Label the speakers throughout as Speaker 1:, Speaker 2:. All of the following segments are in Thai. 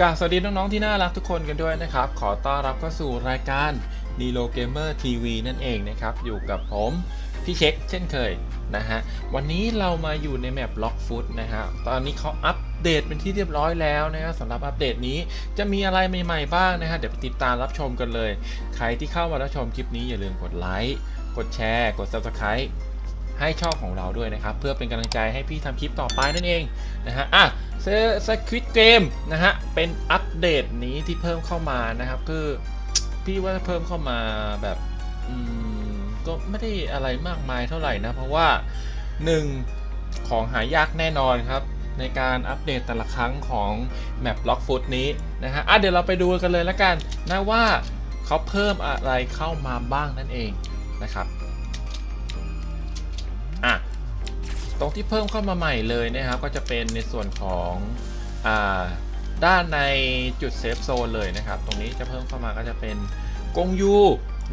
Speaker 1: กาสวัสดีน้องๆที่น่ารักทุกคนกันด้วยนะครับ ขอต้อนรับเข้าสู่รายการ n e l o Gamer TV นั่นเองนะครับ อยู่กับผม พี่เช็คเช่นเคยนะฮะ วันนี้เรามาอยู่ในแมป Lock Foot นะฮะ ตอนนี้เขาอัปเดตเป็นที่เรียบร้อยแล้วนะฮะสำหรับอัปเดตนี้จะมีอะไรใหม่ๆบ้างนะฮะ เดี๋ยวไปติดตามรับชมกันเลย ใครที่เข้ามารับชมคลิปนี้อย่าลืมกดไลค์ กดแชร์ กด Subscribe ให้ช่องของเราด้วยนะครับ เพื่อเป็นกำลังใจให้พี่ทำคลิปต่อไปนั่นเองนะฮะอะเซสควิตเกมนะฮะเป็นอัปเดตนี้ที่เพิ่มเข้ามานะครับ คือพี่ว่าเพิ่มเข้ามาแบบก็ไม่ได้อะไรมากมายเท่าไหร่นะ เพราะว่า 1. ของหายากแน่นอนครับ ในการอัปเดตแต่ละครั้งของแมปล็อกฟุตนี้นะฮะอะเดี๋ยวเราไปดูกันเลยละกันนะว่าเขาเพิ่มอะไรเข้ามาบ้างนั่นเองนะครับ ตรงที่เพิ่มเข้ามาใหม่เลยนะครับ ก็จะเป็นในส่วนของอด้านในจุดเซฟโซนเลยนะครับ ตรงนี้จะเพิ่มเข้ามาก็จะเป็นกงยู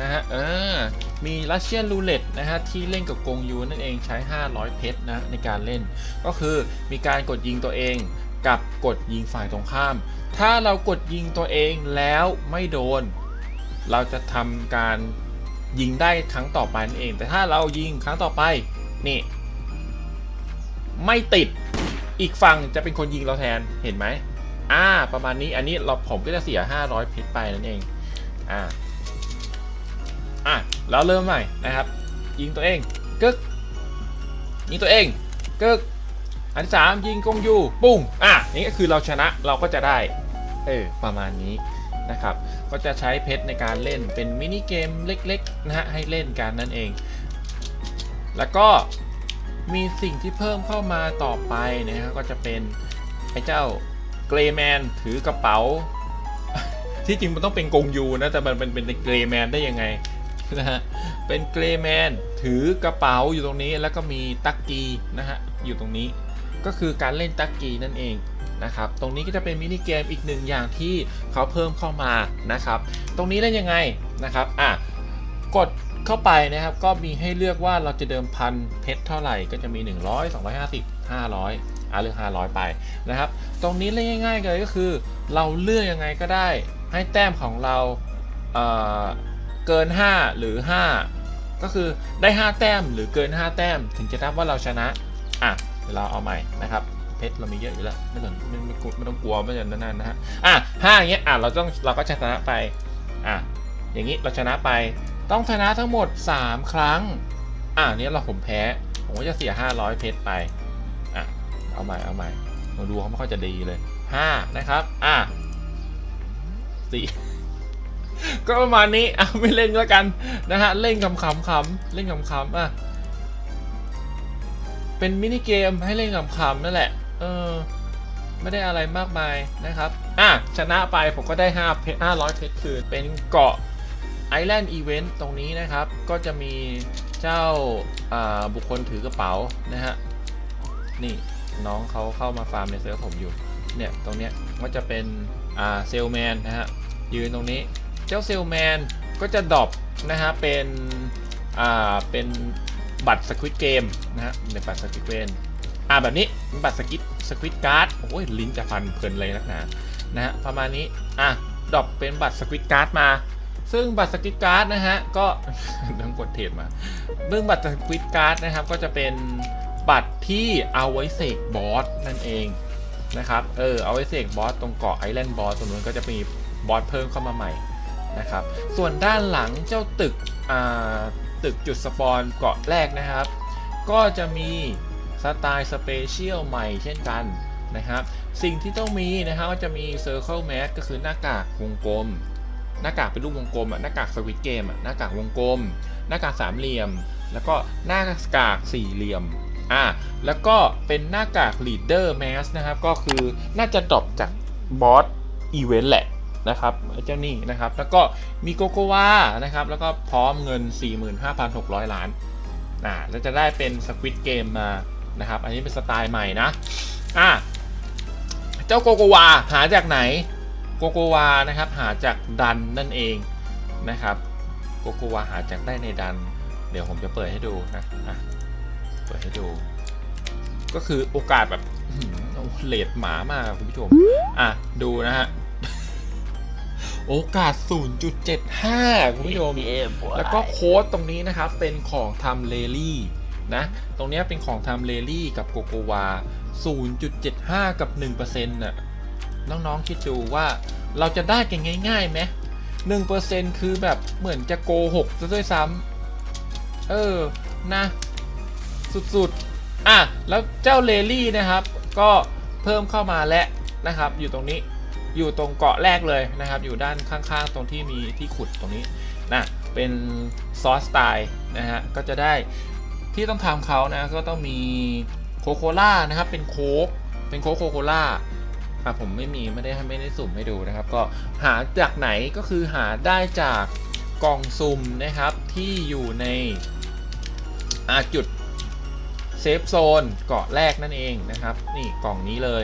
Speaker 1: นะฮะเออมีรัสเซียนรูเล็ตนะฮะที่เล่นกับกงยูนั่นเองใช้ 500 เพชรนะในการเล่น ก็คือมีการกดยิงตัวเองกับกดยิงฝ่ายตรงข้าม ถ้าเรากดยิงตัวเองแล้วไม่โดน เราจะทำการยิงได้ครั้งต่อไปนั่นเอง แต่ถ้าเรายิงครั้งต่อไปนี่ ไม่ติดอีกฝั่งจะเป็นคนยิงเราแทนเห็นไหมอ่าประมาณนี้อันนี้เราผมก็จะเสีย 500เพชรไปนั่นเองอ่าอะแล้วเริ่มใหม่นะครับ ยิงตัวเองกึกยิงตัวเองกึกอันที่สามยิงกงยูปุ้งอะนี่ก็คือเราชนะเราก็จะได้เออประมาณนี้นะครับ ก็จะใช้เพชรในการเล่นเป็นมินิเกมเล็กๆนะฮะให้เล่นกันนั่นเอง แล้วก็ มีสิ่งที่เพิ่มเข้ามาต่อไปนะฮะก็จะเป็นไอ้เจ้าเกรแมนถือกระเป๋า ที่จริงมันต้องเป็นกงยูนะ แต่มันเป็นเป็นเกรแมนได้ยังไงนะฮะเป็นเกรแมนถือกระเป๋าอยู่ตรงนี้แล้วก็มีตักกีนะฮะอยู่ตรงนี้ก็คือการเล่นตักกีนั่นเองนะครับ ตรงนี้ก็จะเป็นมินิเกมอีกหนึ่งอย่างที่เขาเพิ่มเข้ามานะครับ ตรงนี้เล่นยังไงนะครับอะกด เข้าไปนะครับ ก็มีให้เลือกว่าเราจะเดิมพันเพชรเท่าไหร่ก็จะมี 100 250 500อะเลือก500 ไปนะครับ ตรงนี้เล่นง่ายๆเลยก็คือ เราเลือกยังไงก็ได้ ให้แต้มของเราเเกิน 5 หรือ 5 ก็คือได้ 5 แต้มหรือเกิน 5 แต้ม ถึงจะนับว่าเราชนะอะเดี๋ยวเราเอาใหม่นะครับเพชรเรามีเยอะอยู่แล้วไม่ต้องไม่ไม่ไม่ต้องกลัวไม่ต้องนั่นนะฮะอะห้าอย่างเงี้ยอะเราต้องเราก็ชนะไปอะอย่างนี้เราชนะไป ต้องชนะทั้งหมด 3 ครั้ง อ่าเนี้เราผมแพ้ ผมก็จะเสีย 500 เพชรไป อะ เอาใหม่ เอาใหม่มาดูเขาไม่ค่อยจะดีเลย 5 นะครับ อะสี่ก็ประมาณนี้ อะ ไม่เล่นแล้วกัน นะฮะ เล่นคำๆคำเล่นคำๆอะ เป็นมินิเกมให้เล่นคำๆนั่นแหละ เออ ไม่ได้อะไรมากมายนะครับ อะ ชนะไปผมก็ได้5เพชร500 เพชรคืน เป็นเกาะ ไอแลนด์อีเวนต์ตรงนี้นะครับ ก็จะมีเจ้าบุคคลถือกระเป๋านะฮะ นี่น้องเขาเข้ามาฟาร์มในเซิร์ฟผมอยู่ เนี่ยตรงเนี้ยก็จะเป็นเซลแมนนะฮะ ยืนตรงนี้ เจ้าเซลแมนก็จะดรอปนะฮะ เป็น อ่า เป็นบัตรสควิตเกมนะฮะเป็นบัตรสควิตเกมอ่าแบบนี้เป็นบัตรสกิทสควิตการ์ดโอ้ยลิ้นจะฟันเพลินเลยนักหนานะฮะประมาณนี้อะดรอปเป็นบัตรสควิตการ์ดมา ซึ่งบัตรสกิทการ์ดนะฮะก็ต้องกดเทรดมาเรื่องบัตรสกิทการ์ดนะครับก็จะเป็นบัตรที่เอาไว้เสกบอสนั่นเองนะครับเออเอาไว้เสกบอสตรงเกาะไอแลนด์บอสตรงนู้นก็จะมีบอสเพิ่มเข้ามาใหม่นะครับส่วนด้านหลังเจ้าตึกอ่าตึกจุดสปอนเกาะแรกนะครับ ก็จะมีสไตล์สเปเชียลใหม่เช่นกันนะครับ สิ่งที่ต้องมีนะครับก็จะมี Circle Mask ก็คือหน้ากากวงกลม หน้ากากเป็นรูปวงกลมอะหน้ากากสวิตเกมอะหน้ากากวงกลม หน้ากากสามเหลี่ยม แล้วก็หน้ากากสี่เหลี่ยมอะแล้วก็เป็นหน้ากากลีดเดอร์แมสนะครับ ก็คือน่าจะดรอปจากบอสอีเวนต์แหละนะครับเจ้านี่นะครับ แล้วก็มีโกโกวานะครับ แล้วก็พร้อมเงิน 45,600 ล้านอ่าแล้วจะได้เป็นสควิตเกมมานะครับ อันนี้เป็นสไตล์ใหม่นะอะเจ้าโกโกวาหาจากไหน โกโกวานะครับหาจากดันนั่นเองนะครับโกโกวาหาจากได้ในดัน เดี๋ยวผมจะเปิดให้ดูนะอะเปิดให้ดู ก็คือโอกาสแบบอื้อหือโอ้เลดหมามากคุณผู้ชม อะ ดูนะฮะ โอกาส 0.75 คุณผู้ชม แล้วก็โค้ดตรงนี้นะครับ เป็นของทำเลลี่นะ ตรงเนี้ยเป็นของทำเลลี่กับโกโกวา 0.75 กับ 1%น่ะ น้องๆคิดดูว่าเราจะได้กันง่ายๆไหม1%คือแบบเหมือนจะโกหกซะด้วยซ้ำเออนะ สุดๆ อะ แล้วเจ้าเลลี่นะครับ ก็เพิ่มเข้ามาแล้วนะครับ อยู่ตรงนี้อยู่ตรงเกาะแรกเลยนะครับ อยู่ด้านข้างๆ ตรงที่มีที่ขุดตรงนี้นะเป็นซอสสไตล์นะฮะก็จะได้ที่ต้องทำเขานะก็ต้องมีโคโคล่านะครับเป็นโค้กเป็นโค้กโคโคล่า อะผมไม่มีไม่ได้ไม่ได้สุ่มให้ดูนะครับ ก็หาจากไหนก็คือหาได้จากกล่องสุ่มนะครับที่อยู่ในอาจุดเซฟโซนเกาะแรกนั่นเองนะครับ นี่กล่องนี้เลย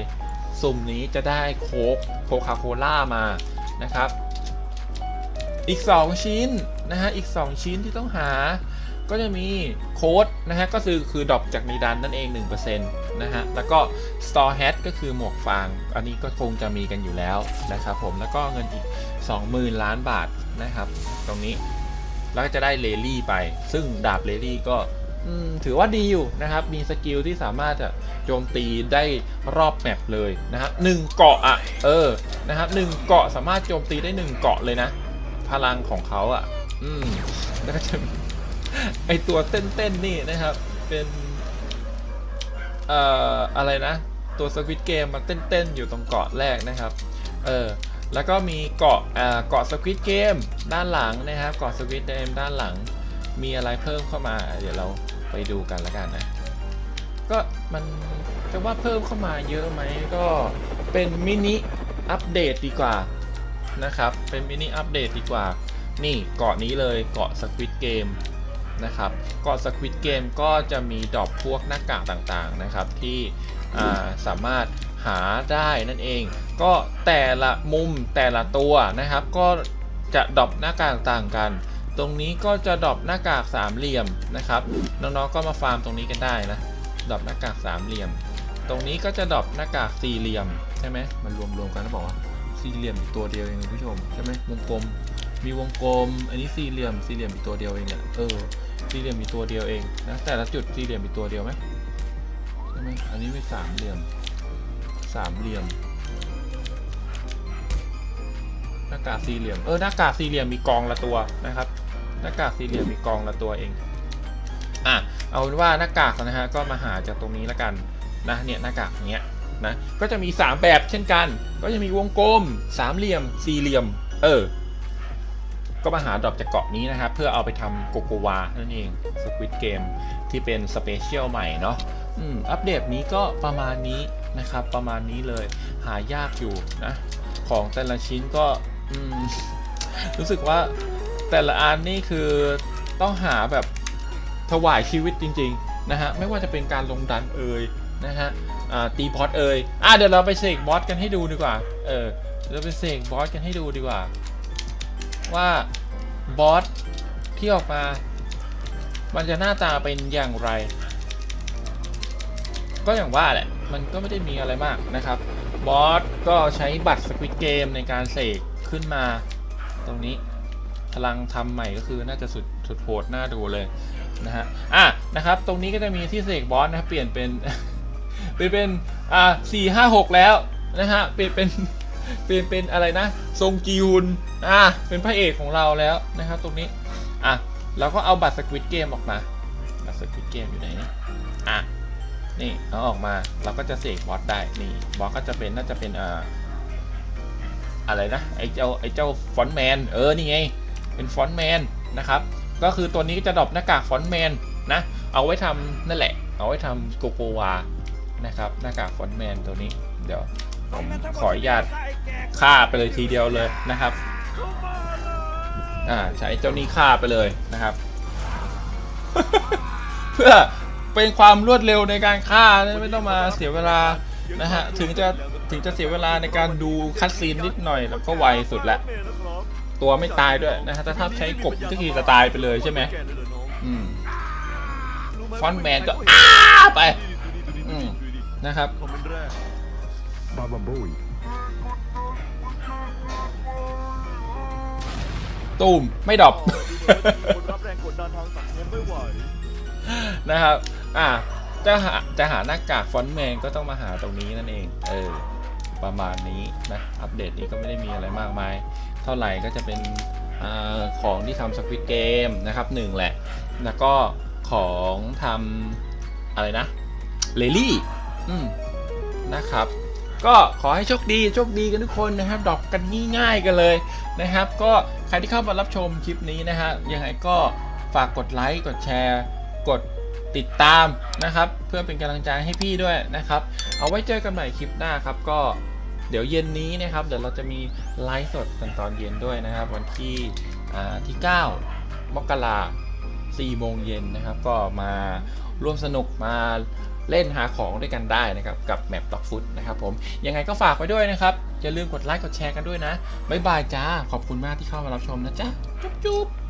Speaker 1: สุ่มนี้จะได้โค้กโคคาโคล่ามานะครับ อีก 2 ชิ้นนะฮะอีก 2 ชิ้นที่ต้องหา ก็จะมีโค้ดนะฮะก็คือคือดรอปจากในดันนั่นเอง 1%นะฮะแล้วก็ Store Hat ก็คือหมวกฟาง อันนี้ก็คงจะมีกันอยู่แล้วนะครับผมแล้วก็เงินอีก 20,000 ล้านบาทนะครับตรงนี้แล้วก็จะได้เลลี่ไป ซึ่งดาบเลลี่ก็ถือว่าดีอยู่นะครับ มีสกิลที่สามารถจะโจมตีได้รอบแมปเลยนะครับหนึ่งเกาะอะ เออ นะครับหนึ่งเกาะสามารถโจมตีได้หนึ่งเกาะเลยนะ พลังของเขาอะ อืม แล้วก็จะ ไอตัวเต้นๆนี่นะครับ เป็นเอ่ออะไรนะ ตัวสควิตเกมมันเต้นๆอยู่ตรงเกาะแรกนะครับ เออแล้วก็มีเกาะเอ่อเกาะสควิตเกมด้านหลังนะครับเกาะสควิตเกมด้านหลัง มีอะไรเพิ่มเข้ามา เดี๋ยวเราไปดูกันแล้วกันนะ ก็มันจะว่าเพิ่มเข้ามาเยอะไหมก็เป็นมินิอัปเดตดีกว่านะครับ เป็นมินิอัปเดตดีกว่า นี่เกาะนี้เลยเกาะสควิตเกม นะครับเกาะสควิตเกมก็จะมีดรอปพวกหน้ากากต่างๆนะครับที่สามารถหาได้นั่นเอง ก็แต่ละมุมแต่ละตัวนะครับ ก็จะดรอปหน้ากากต่างกัน ตรงนี้ก็จะดรอปหน้ากากสามเหลี่ยมนะครับน้องๆก็มาฟาร์มตรงนี้กันได้นะดรอปหน้ากากสามเหลี่ยม ตรงนี้ก็จะดรอปหน้ากากสี่เหลี่ยมใช่ไหมมันรวมๆกันแล้วบอกว่าสี่เหลี่ยมตัวเดียวเองคุณผู้ชมใช่ไหมวงกลมมีวงกลม อันนี้สี่เหลี่ยม สี่เหลี่ยมมีตัวเดียวเองเนี่ย เออ สี่เหลี่ยมมีตัวเดียวเองนะแต่ละจุดสี่เหลี่ยมมีตัวเดียวไหมใช่ไหมอันนี้มีสามเหลี่ยมสามเหลี่ยม หน้ากากสี่เหลี่ยมเออหน้ากากสี่เหลี่ยมมีกองละตัวนะครับ หน้ากากสี่เหลี่ยมมีกองละตัวเองอะเอาเป็นว่าหน้ากากนะฮะก็มาหาจากตรงนี้แล้วกันนะเนี่ยหน้ากากเนี้ยนะก็จะมี 3 แบบเช่นกัน ก็จะมีวงกลม สามเหลี่ยม สี่เหลี่ยม เออ ก็มาหาดรอปจากเกาะนี้นะครับ เพื่อเอาไปทำโกโกวา นั่นเองสควิตเกมที่เป็นสเปเชียลใหม่เนาะอืมอัปเดตนี้ก็ประมาณนี้นะครับ ประมาณนี้เลยหายากอยู่นะ ของแต่ละชิ้นก็อืมรู้สึกว่าแต่ละอันนี่คือต้องหาแบบถวายชีวิตจริง ๆ นะฮะ ไม่ว่าจะเป็นการลงดันเอ่ยนะฮะตีบอสเอ่ยอะเดี๋ยวเราไปเสกบอสกันให้ดูดีกว่า เออเราไปเสกบอสกันให้ดูดีกว่า ว่า บอสที่ออกมา มันจะหน้าตาเป็นอย่างไร ก็อย่างว่าแหละ มันก็ไม่ได้มีอะไรมากนะครับ บอสก็ใช้บัตรสควิตเกมในการเสกขึ้นมาตรงนี้พลังทำใหม่ก็คือน่าจะสุดสุดโหดน่าดูเลยนะฮะ อะนะครับ ตรงนี้ก็จะมีที่เสกบอสนะครับเปลี่ยนเป็น เปลี่ยนเป็น อ่าสี่ห้าหกแล้วนะฮะ เปลี่ยนเป็น เปลี่ยนเป็นอะไรนะทรงจีฮุนอะเป็นพระเอกของเราแล้วนะครับ ตรงนี้อะเราก็เอาบัตรสควิตเกมออกมาบัตรสควิตเกมอยู่ไหนอะนี่เอาออกมาเราก็จะเสกบอสได้นี่บอสก็จะเป็นน่าจะเป็นอ่าอะไรนะไอ้เจ้าไอ้เจ้าฟอนแมนเออนี่ไงเป็นฟอนแมนนะครับก็คือตัวนี้ก็จะดรอปหน้ากากฟอนแมนนะเอาไว้ทำนั่นแหละ เอาไว้ทำโกโกวานะครับหน้ากากฟอนแมนตัวนี้เดี๋ยว ผมขออนุญาตฆ่าไปเลยทีเดียวเลยนะครับ อ่าใช้เจ้านี้ฆ่าไปเลยนะครับ เพื่อเป็นความรวดเร็วในการฆ่าไม่ต้องมาเสียเวลานะฮะถึงจะถึงจะเสียเวลาในการดูคัดซีนนิดหน่อยแล้วก็ไวสุดละตัวไม่ตายด้วยนะฮะแต่ถ้าใช้กบก็คือจะตายไปเลยใช่ไหมอืมฟอนแมนก็อ้าไป อืมนะครับ
Speaker 2: Baba Bowie.
Speaker 1: ตูมไม่ดรอป
Speaker 3: คนรับแรงกดดันทางสังคมไม่ไหว
Speaker 1: นะครับ อะจะหาจะหาหน้ากากฟอนต์แมนก็ต้องมาหาตรงนี้นั่นเอง เออ ประมาณนี้นะ อัปเดตนี้ก็ไม่ได้มีอะไรมากมาย เท่าไหร่ก็จะเป็นอาของที่ทำสควิตเกมนะครับหนึ่งแหละ แล้วก็ของทำอะไรนะ เลลี่ อืม นะครับ ก็ขอให้โชคดีโชคดีกันทุกคนนะครับดอปกันง่ายๆกันเลยนะครับ ก็ใครที่เข้ามารับชมคลิปนี้นะฮะยังไงก็ฝากกดไลค์กดแชร์ กดติดตามนะครับ เพื่อเป็นกำลังใจให้พี่ด้วยนะครับ เอาไว้เจอกันใหม่คลิปหน้าครับก็เดี๋ยวเย็นนี้นะครับ เดี๋ยวเราจะมีไลฟ์สดตอนเย็นด้วยนะครับ วันที่อ่าที่ 9 มกรา 4โมงเย็นนะครับ ก็มาร่วมสนุกมาเล่นหาของด้วยกันได้นะครับกับแมปด็อกฟุตนะครับผมยังไงก็ฝากไว้ด้วยนะครับ อย่าลืมกดไลค์กดแชร์กันด้วยนะ บ๊ายบายจ้า ขอบคุณมากที่เข้ามารับชมนะจ๊ะ จุ๊บจุ๊บ